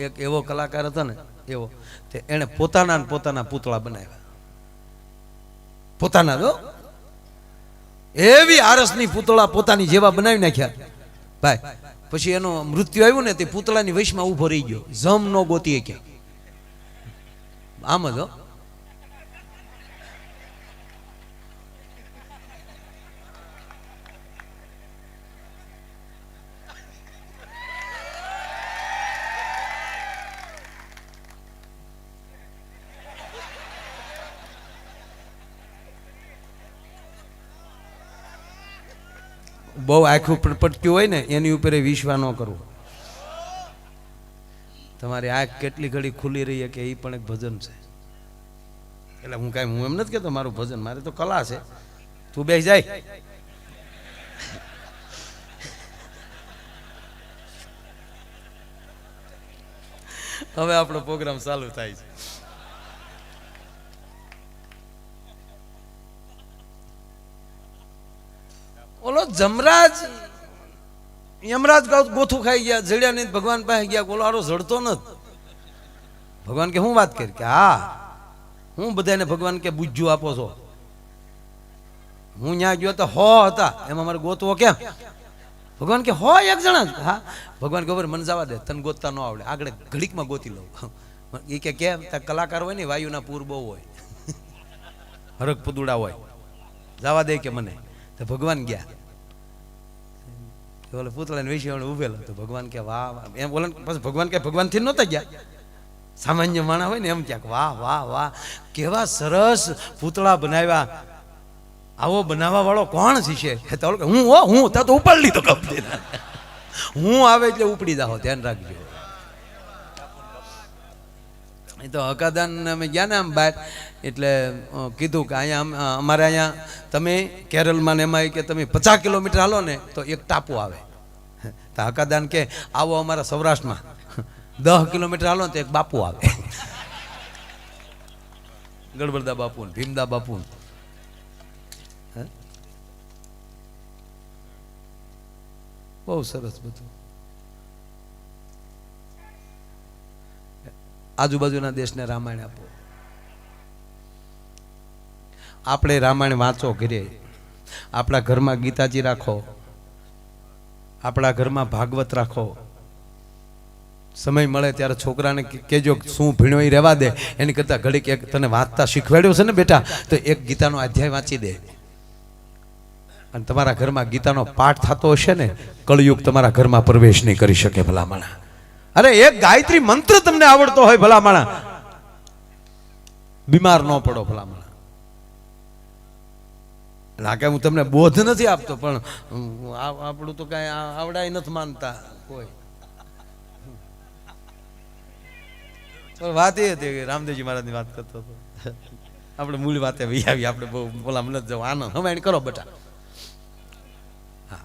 એક એવો કલાકાર હતો ને, એવો. તે એણે પોતાના પોતાના પૂતળા બનાવ્યા. પોતાના જો એવી આરસની પૂતળા પોતાની જેવા બનાવી નાખ્યા. ભાઈ, પછી એનો મૃત્યુ આવ્યું ને, તે પૂતળાની વૈશમાં ઊભો રહી ગયો. જમ નો ગોતી ક્યાં? આમ જ હો. બહુ આખું પટક્યું હોય ને, એની ઉપર વિશ્વા ન કરવો. તમારી આંખ કેટલી ઘડી ખુલી રહી કે એ પણ એક ભજન છે. એટલે હું કાંઈ, હું એમ નથી કહેતો મારું ભજન, મારે તો કલા છે. તું બે જાય. હવે આપણો પ્રોગ્રામ ચાલુ થાય છે. જમરાજ, યમરાજ ગોથું ખાઈ ગયા, જડ્યા નહીં, ભગવાન પાસે ગયા ઓલો આરો જડતો નથી. ભગવાન કે, હું વાત કરી? કે, હા, હું બધાને ભગવાન કે બુજ્જુ આપો છો. હું ત્યાં ગયો તો હો હતા. એમાં મારે ગોતવો કેમ? ભગવાન કે, હો એક જણા. હા. ભગવાન ખબર મને જવા દે, તને ગોતતા ન આવડે. આગળ ઘડીકમાં ગોતી લઉં. એ કે, કેમ? કલાકાર હોય ને, વાયુના પૂર બહુ હોય. હરક પુદુડા હોય. જવા દે કે મને. તો ભગવાન ગયા. તો ઓલો પૂતળાને વિષય ઉભેલો તો ભગવાન કે વાહ એમ બોલે પછી ભગવાન કે ભગવાનથી નહોતા ગયા. સામાન્ય માણસ હોય ને એમ ક્યાંક વાહ વાહ વાહ. કેવા સરસ પૂતળા બનાવ્યા. આવો બનાવવા વાળો કોણ તો ઓલો કે, હું હો હું તા તો ઉપાડી લીધો કપ હું આવે એટલે ઉપડી જાઓ ધ્યાન રાખજો. એ તો હકાદાન અમે ગયા ને આમ બહાર એટલે કીધું કે અહીંયા અમારે અહીંયા તમે કેરલમાં ને એમાં કે તમે પચાસ કિલોમીટર હાલો ને તો એક ટાપુ આવે. તો હકાદાન કે, આવો અમારા સૌરાષ્ટ્રમાં. દસ કિલોમીટર હાલો તો એક બાપુ આવે. ગડબડદા બાપુ ભીમદા બાપુ. બહુ સરસ બધું. આજુબાજુના દેશને રામાયણ આપો. આપણે રામાયણ વાંચો ઘરે. આપણા ઘરમાં ગીતાજી રાખો. આપણા ઘરમાં ભાગવત રાખો. સમય મળે ત્યારે છોકરાને કહેજો શું ભીણો રહેવા દે. એની કરતાં ઘડીક એક તને વાંચતા શીખવાડ્યો છે ને બેટા, તો એક ગીતાનો અધ્યાય વાંચી દે. અને તમારા ઘરમાં ગીતાનો પાઠ થતો હશે ને, કળયુગ તમારા ઘરમાં પ્રવેશ નહીં કરી શકે ભલામણા. અરે એક ગાયત્રી મંત્ર તમને આવડતો હોય ભલામણા. બીમાર ન પડો ભલામણા. લાગે હું તમને બોધ નથી આપતો, પણ આપણું તો કાંઈ આવડાય નથી માનતા કોઈ. પણ વાત એ હતી કે રામદેવજી મહારાજની વાત કરતો હતો. આપણે મૂળ વાતે ભાઈ આવી, આપણે બહુ બોલા મને જવા. આનંદ. એને કરો બેટા. હા.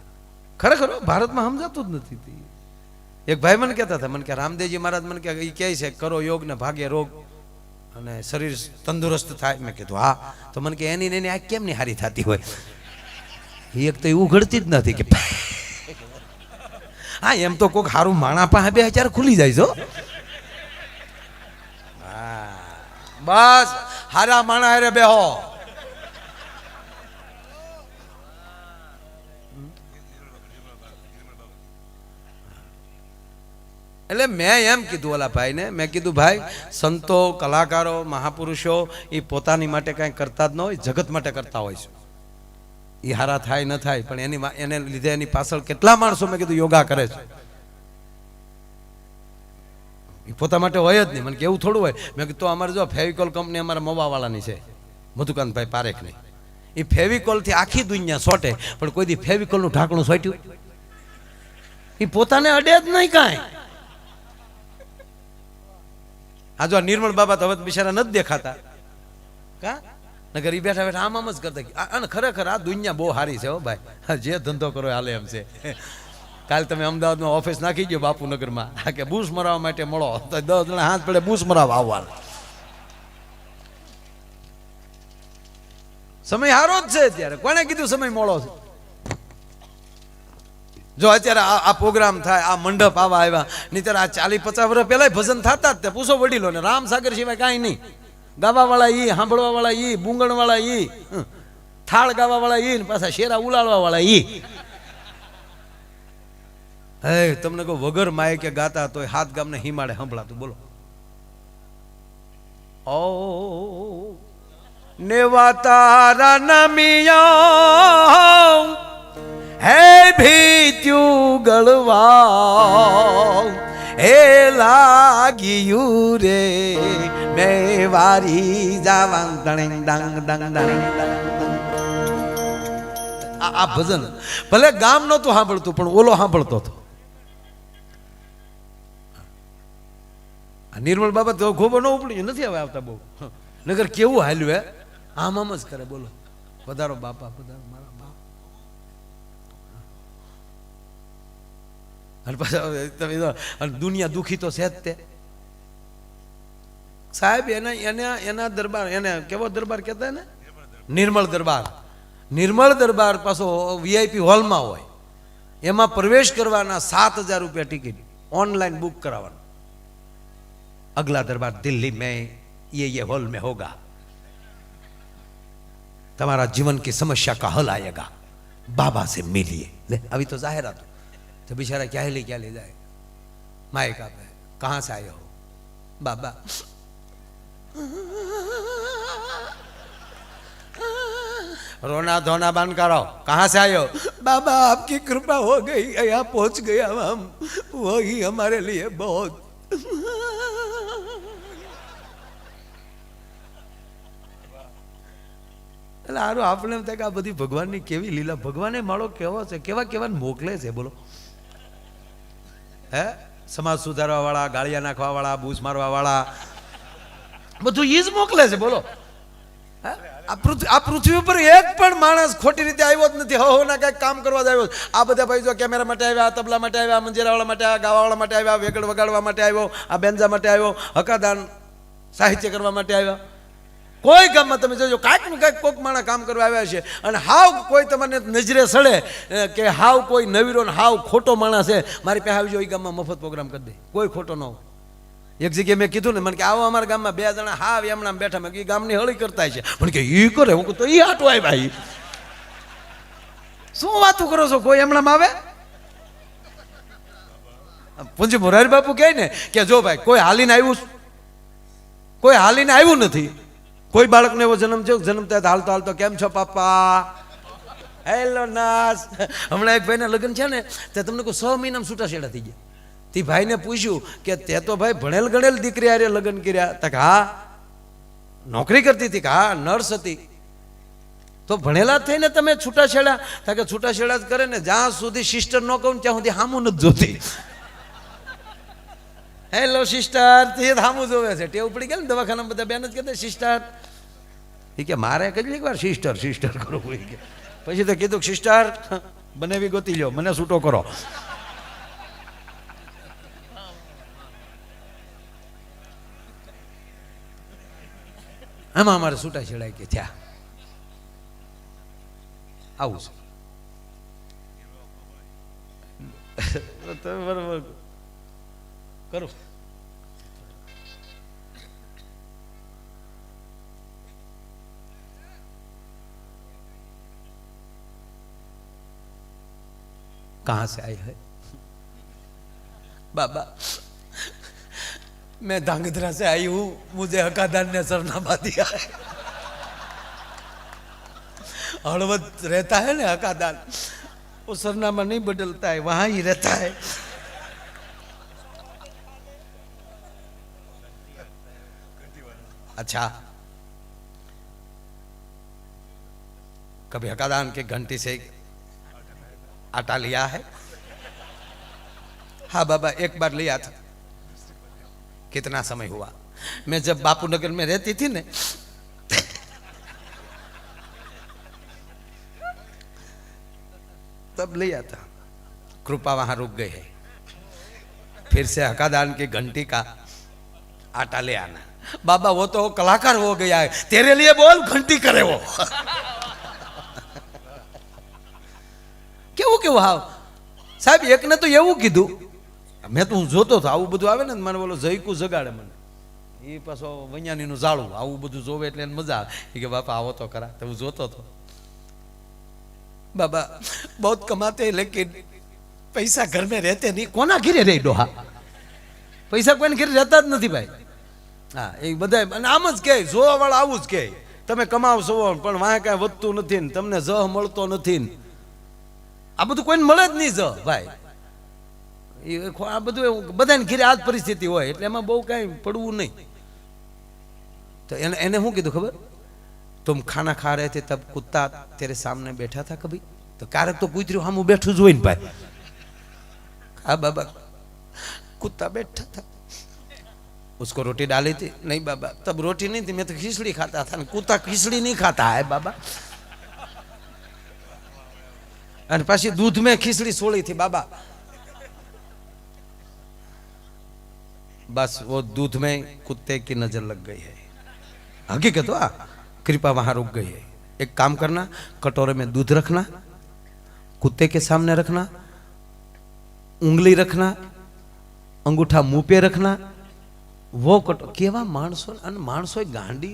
ખરેખર ભારતમાં સમજાતું જ નથી એક ભાઈ મને કહેતા હતા, મને કે રામદેવજી મહારાજ મને કે એ કહે છે, કરો યોગ ને ભાગે રોગ. અને શરીર તંદુરસ્ત થાય. મેં કીધું, હા. તો મને કે, એની એની આ કેમ નહીં હારી થતી હોય? એક તો એવું ઘડતી જ નથી કે હા, એમ તો કોઈક સારું માણા પાસે બે હજાર ખુલી જાય છો બસ, હારા માણા હારે બેહો. એટલે મેં એમ કીધું ઓલા ભાઈને, મેં કીધું, ભાઈ, સંતો, કલાકારો, મહાપુરુષો એ પોતાની માટે કાંઈ કરતા જ ન હોય, જગત માટે કરતા હોય છે. એ હારા થાય, ન થાય, પણ એની એને લીધે એની પાછળ કેટલા માણસો મેં કીધું યોગા કરે છે. એ પોતા માટે હોય જ નહીં, મને કેવું થોડું હોય. મેં કીધું, તો અમારે જો ફેવિકોલ કંપની અમારા મોવાવાળાની છે, મધુકાંતભાઈ પારેખની એ ફેવિકોલથી આખી દુનિયા સોટે, પણ કોઈ દી ફેવિકોલનું ઢાંકણું સોટ્યું. એ પોતાને અડે જ નહીં કાંઈ. આ જો નિર્મળ બાબા તો હવે બિચારા નથી દેખાતા. કા? નગર ઈ બેઠા બેઠા આમ આમ જ કરતા અને ખરેખર આ દુનિયા બહુ સારી છે હો ભાઈ. જે ધંધો કરો હાલે એમ છે. કાલ તમે અમદાવાદમાં ઓફિસ નાખી ગયો બાપુનગરમાં. હા, કે બૂસ મરાવવા માટે મળો. તો દસ જણા હાથ પડે બૂસ મરાવવા આવવાના. સમય સારો જ છે અત્યારે. કોણે કીધું સમય મોડો છે? જો અત્યારે આ પ્રોગ્રામ થાય, આ મંડપ આવા આવ્યા. નહીં આ ચાલીસ પચાસ વર્ષ પહેલાં ભજન થતા જ તે પૂછો વડીલો ને રામસાગર સિવાય કાંઈ નહીં. ગાવાવાળા ઈ, સાંભળવાવાળા ઈ, બુંગણવાળા ઈ. થાળ ગાવાવાળા ઈ ને પાછા શેરા ઉલાળવાવાળા ઈ. હે, તમને કહું વગર માય કે ગાતા તોય હાથ ગામને હિમાડે સંભળાતું, બોલો. ઓ નેવા તારા નમિયા હે ભીત્યું ગળવા હે લાગ્યું રે, મે વારી જાવા દણિંગ દંગ દંગ દંગ. આ ભજન, ભલે ગામ નહોતું સાંભળતું, પણ ઓલો સાંભળતો હતો. નિર્મળ બાબા તો ખોબો ન ઉપડી નથી હવે આવતા બહુ. નગર કેવું હાલ્યું, હે? આમ આમ જ કરે, બોલો. પધારો બાપા, પધારો, મારા અને પાછા હવે તમે જો, અને દુનિયા દુખી તો છે જ તે સાહેબ એના એના એના દરબાર એને કેવો દરબાર કહેતા ને નિર્મળ દરબાર નિર્મળ દરબાર પાછો વીઆઈપી હોલમાં હોય એમાં પ્રવેશ કરવાના સાત હજાર રૂપિયા ટિકિટ ઓનલાઈન બુક કરાવવાનું अगला दरबार दिल्ली में ये ये हॉल में होगा તમારા જીવન की समस्या का हल आएगा बाबा से मिलिए ले अभी तो जाहिरात हो तो बेचारा क्या है ले क्या ले जाए माइक आप है कहाँ से आए हो बाबा रोना धोना बंद करो कहाँ से आए हो बाबा आपकी कृपा हो गई यहाँ पहुंच गए अब हम वही हमारे लिए बहुत એટલે હારું આપણે એમ થાય કે આ બધી ભગવાનની કેવી લીલા ભગવાને માળો કેવો છે કેવા કેવા મોકલે છે બોલો હે? સમાજ સુધારવાવાળા, ગાળિયા નાખવાવાળા બૂસ મારવાવાળા. બધું ઈ જ મોકલે છે, બોલો. હે? આ પૃથ્વી આ પૃથ્વી ઉપર એક પણ માણસ ખોટી રીતે આવ્યો જ નથી. હો ના, કંઈક કામ કરવા જ આવ્યો આ બધા ભાઈ જો કેમેરા માટે આવ્યા તબલા માટે આવ્યા મંજીરાવાળા માટે આવ્યા, ગાવાવાળા માટે આવ્યા વેગડ વગાડવા માટે આવ્યો, આ બેન્જા માટે આવ્યો, હકાદાન સાહિત્ય કરવા માટે આવ્યા. કોઈ ગામમાં તમે જોજો કાંઈક ને કાંઈક કોઈક માણા કામ કરવા આવ્યા છે અને હાવ કોઈ તમને નજરે સડે કે હાવ કોઈ નવીરો ને હાવ ખોટો માણસ છે, મારી પાસે આવજો એ ગામમાં મફત પ્રોગ્રામ કરી દે. કોઈ ખોટો ન હોય. એક જગ્યાએ મેં કીધું ને, મને કે આવો અમારા ગામમાં બે જણા હાવ એમણા બેઠા. મેં એ ગામની હળી કરતા છે. પણ કે એ કરે? હું તો એ હાટો આવ્યા ભાઈ શું વાતું કરો છો? કોઈ એમણામાં આવે? પૂંજી મોરારી બાપુ કહે ને, કે જો ભાઈ, કોઈ હાલીને આવ્યું કોઈ હાલીને આવ્યું નથી. કોઈ બાળકને એવો જન્મ થયો? જન્મ થાય તો હાલતો હાલતો કેમ છો પાપા હેલો નાસ. હમણાં એક ભાઈના લગ્ન છે ને, તે તમને કોઈ છ મહિનામાં છૂટા છેડા થઈ ગયા. તે ભાઈને પૂછ્યું કે, તે તો ભાઈ ભણેલ ગણેલ દીકરી આરે લગ્ન કર્યા? તક હા. નોકરી કરતી હતી કે, હા, નર્સ હતી. તો ભણેલા થઈને તમે છૂટાછેડા? કે, છૂટાછેડા જ કરે ને, જ્યાં સુધી સિસ્ટર ન કહું ત્યાં સુધી હામું નથી જોતી. હેલો સિસ્ટર તે હામું જોવે છે. ટેવ પડી ગયા ને દવાખાનામાં બધા બેન જ કહેતા સિસ્ટર એ કે, મારે કેટલીક વાર સિસ્ટર સિસ્ટર કરવું એ કે, પછી તો કીધું સિસ્ટર બનેવી ગોતી લ્યો, મને છૂટો કરો. આમાં અમારે છૂટા છેડાય કે થયા. આવું છે. બરોબર. કરો कहाँ से आए हैं? बाबा, मैं धांगध्रा से आई हूँ, मुझे हकादान ने सरनामा दिया है। हड़वद रहता है ना हकादान वो सरनामा नहीं बदलता है, वहाँ ही रहता है। अच्छा। कभी हकादान के घंटी से आटा लिया है? हाँ बाबा, एक बार लिया था। कितना समय हुआ? मैं जब बापू नगर में रहती थी ने, तब लिया था। कृपा वहाँ रुक गए है। फिर से हकादान की घंटी का आटा ले आना। बाबा वो तो कलाकार हो गया है तेरे लिए बोल घंटी करे वो કેવું કેવું હાવ સાહેબ એકને તો એવું કીધું મેં તો હું જોતો હતો આવું બધું આવે ને તો મને બોલો જયકુ જગાડે મને એ પાછો વૈયાનીનું જાળું આવું બધું જોવે એટલે એને મજા આવે એ કે બાપા આવો તો ખરા તો હું જોતો હતો બાબા બહુ કમાતે હૈ, લેકિન પૈસા ઘર में રહેતે નહીં કોના ઘરે રહી ડોહા પૈસા કોઈને ઘરે રહેતા જ નથી ભાઈ હા, એ બધા અને આમ જ કહે, જોવાવાળા આવું જ કહે. તમે કમાવશો પણ વાંહે કાંઈ વધતું નથી ને, તમને જહ મળતો નથી ને. આ બધું કોઈને મળે જ નહીં જહ ભાઈ. એ આ બધું બધાને ઘેરે આ જ પરિસ્થિતિ હોય, એટલે એમાં બહુ કાંઈ પડવું નહીં. તો એને એને શું કીધું ખબર? તુમ ખાના ખા રહે તે તબ કુત્તા ત્યારે સામને બેઠા થા કભી? તો ક્યારેક તો કૂતર્યું, હામું બેઠું જોઈને ભાઈ. હા, બાબા. કુત્તા બેઠા થા. उसको रोटी डाली थी नहीं बाबा तब रोटी नहीं थी मैं तो खिचड़ी खाता था ना कुत्ता खिचड़ी नहीं खाता है बाबा અને પાછી दूध में खिचड़ी सोड़ी थी बाबा बस वो दूध में कुत्ते की नजर लग गई है हकीकत हुआ कृपा वहां रुक गई है एक काम करना कटोरे में दूध रखना कुत्ते के सामने रखना उंगली रखना अंगूठा मुंह पे रखना वो कटो केवा माणसो અને માણસો ગાંડી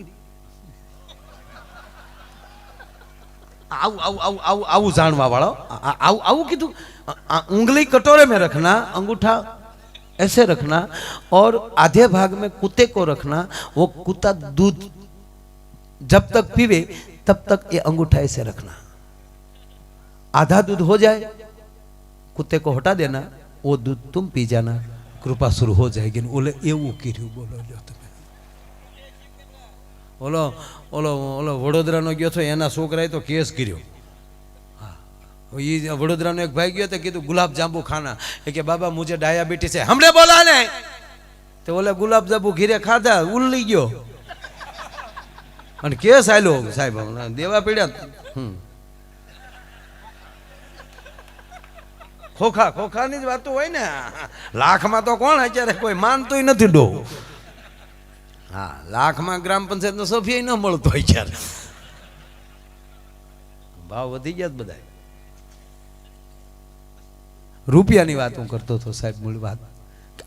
આવું આવું આવું આવું આવું જાણવા વાળો આ- આ- આવું આવું કીધું આ- આ उंगली कटोरे में रखना अंगूठा ऐसे रखना और आधे भाग में कुत्ते को रखना वो कुत्ता दूध जब तक पीवे तब तक ये अंगूठा ऐसे रखना आधा दूध हो जाए कुत्ते को हटा देना वो दूध तुम पी जाना कृपा शुरू हो जाएगी बोले एवं कीधु बोलो जो તમે. ઓલો ઓલો ઓલો વડોદરાનો ગયો છો એના છોકરાએ તો કેસ કર્યો. હા. એ વડોદરાનો એક ભાઈ ગયો તો કીધું ગુલાબ જાંબુ ખાના. એ કે બાબા મુજે ડાયાબિટીસ છે હમણે બોલા ને. તો ઓલે ગુલાબ જાંબુ ઘીરે ખાધા ઉલ્લી ગયો. અને કેસ આયલો સાહેબ દેવા પીડ્યા. હમ. ખોખા, ખોખાની જ વાતો હોય ને. લાખમાં તો કોણ અત્યારે કોઈ માનતું નથી ડો. હા, લાખમાં ગ્રામ પંચાયતનો સભ્ય ન મળતો હોય ત્યારે ભાવ વધી ગયા બધા રૂપિયાની વાત હું કરતો હતો સાહેબ, મૂળ વાત.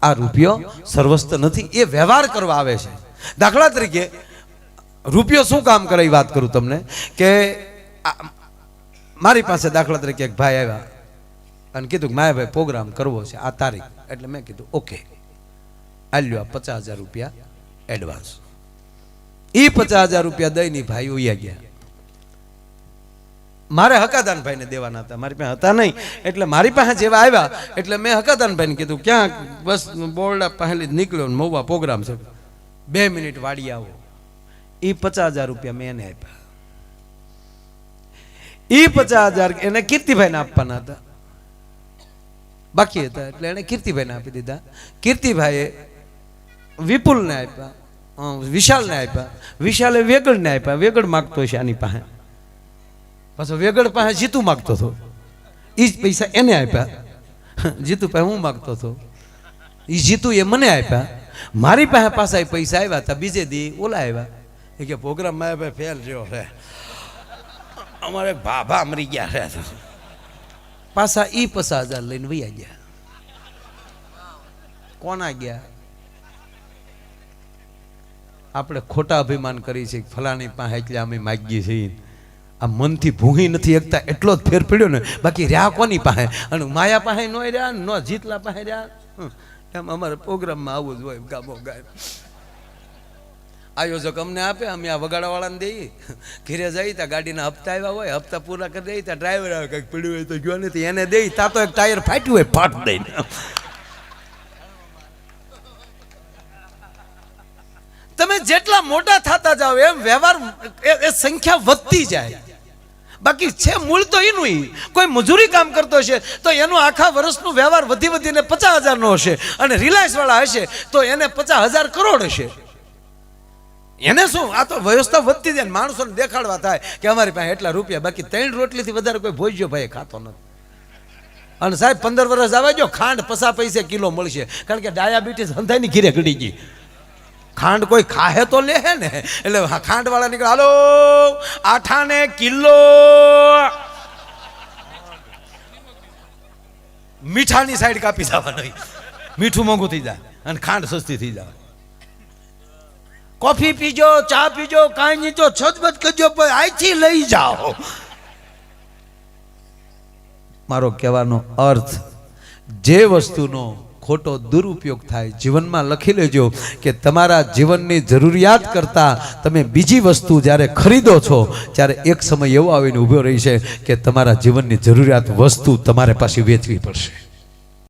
આ રૂપિયો સર્વસ્ત નથી, એ વ્યવહાર કરવા આવે છે. દાખલા તરીકે, રૂપિયો શું કામ કરે એ વાત કરું તમને? કે મારી પાસે દાખલા તરીકે એક ભાઈ આવ્યા. અને કીધું કે માયાભાઈ ભાઈ પ્રોગ્રામ કરવો છે આ તારીખ. એટલે મેં કીધું, ઓકે. આલ્યો આ પચાસ હજાર રૂપિયા એડવાન્સ એ પચાસ હજાર રૂપિયા દઈને ભાઈ ઉયા ગયા. મારે હકાદાન ભાઈને દેવાના હતા. મારી પાસે હતા નહીં. એટલે મારી પાસે જેવા આવ્યા. એટલે મેં હકાદાનભાઈને કીધું ક્યાં બસ બોરડા પહેલી નીકળ્યો ને મહુવા પ્રોગ્રામ છે. બે મિનિટ વાડી આવો. એ પચાસ હજાર રૂપિયા મેં એને આપ્યા. એ પચાસ હજાર એને કીર્તિભાઈને આપવાના હતા. બાકી હતા. એટલે એને કીર્તિભાઈને આપી દીધા. કીર્તિભાઈએ વિપુલને આપ્યા. વિશાલને આપ્યા. વિશાલે વેગડને આપ્યા. વેગડ માગતો છે આની પાસે. પાછો વેગડ પાસે જીતુ માગતો હતો. એ જ પૈસા એને આપ્યા. જીતુ પાસે હું માગતો હતો? એ જીતુ એ મને આપ્યા. મારી પાસે એ પૈસા આવ્યા હતા. બીજે દી ઓલા આવ્યા. એ કે પ્રોગ્રામમાં ફેલ રહ્યો છે. અમારે ભાભા મરી ગયા છે. પાછા ઈ પચાસ હજાર લઈને વૈયા ગયા. કોના ગયા? આપણે ખોટા અભિમાન કરી છે ફલાણી પાસે એટલે અમે માગીએ છીએ. આ મનથી ભૂંગી નથી એકતા એટલો જ ફેર પડ્યો ને. બાકી રહ્યા કોની પાસે? અને માયા પાસે નો રહ્યા, ન જીતલા પાસે રહ્યા. એમ અમારા પ્રોગ્રામમાં આવું જ હોય ગામો ગાય. આયોજક અમને આપે, અમે આ વગાડાવાળાને દઈએ. ઘરે જઈ ત્યાં ગાડીના હપ્તા આવ્યા હોય, હપ્તા પૂરા કરી દઈએ, ત્યાં ડ્રાઈવર આવે, કંઈક પડ્યું હોય તો ગયો નથી, એને દઈ ત્યાં તો એક ટાયર ફાટ્યું હોય, ફાટ દઈને. તમે જેટલા મોટા થતા જાઓ, એમ વ્યવહાર, એ- સંખ્યા વધતી જાય. બાકી છે મૂળ તો એનું. કોઈ મજૂરી કામ કરતો હશે, તો એનું આખા વર્ષનું વ્યવહાર વધી વધીને પચાસ હજારનો હશે અને રિલાયન્સ વાળા હશે, તો એને પચાસ હજાર કરોડ હશે. એને શું? આ તો વ્યવસ્થા વધતી જાય માણસોને દેખાડવા થાય કે અમારી પાસે એટલા રૂપિયા બાકી ત્રણ રોટલીથી વધારે કોઈ ભોજ્યો ભાઈ ખાતો નથી. અને સાહેબ, પંદર વર્ષ આવે જો ખાંડ પસા પૈસે કિલો મળશે. કારણ કે ડાયાબિટીસ હંધાઈની ઘીરે ઘડી ગઈ. ખાંડ કોઈ ખાહે તો લે હે ને? એટલે ખાંડ વાળા નીકળે, હાલો, આઠાને કિલો. મીઠાની સાઈડ કાપી જવાનું. મીઠું મોંઘું થઈ જાય અને ખાંડ સસ્તી થઈ જાય. કોફી પીજો, ચા પીજો, કાંઈ નહીં તો છજબજ કરજો, પણ અહીંથી લઈ જાઓ. મારો કહેવાનો અર્થ, જે વસ્તુનો ખોટો દુરુપયોગ થાય, જીવનમાં લખી લેજો કે તમારા જીવનની જરૂરિયાત કરતાં તમે બીજી વસ્તુ જ્યારે ખરીદો છો, ત્યારે એક સમય એવો આવીને ઊભો રહી છે કે તમારા જીવનની જરૂરિયાત વસ્તુ તમારે પાછી વેચવી પડશે.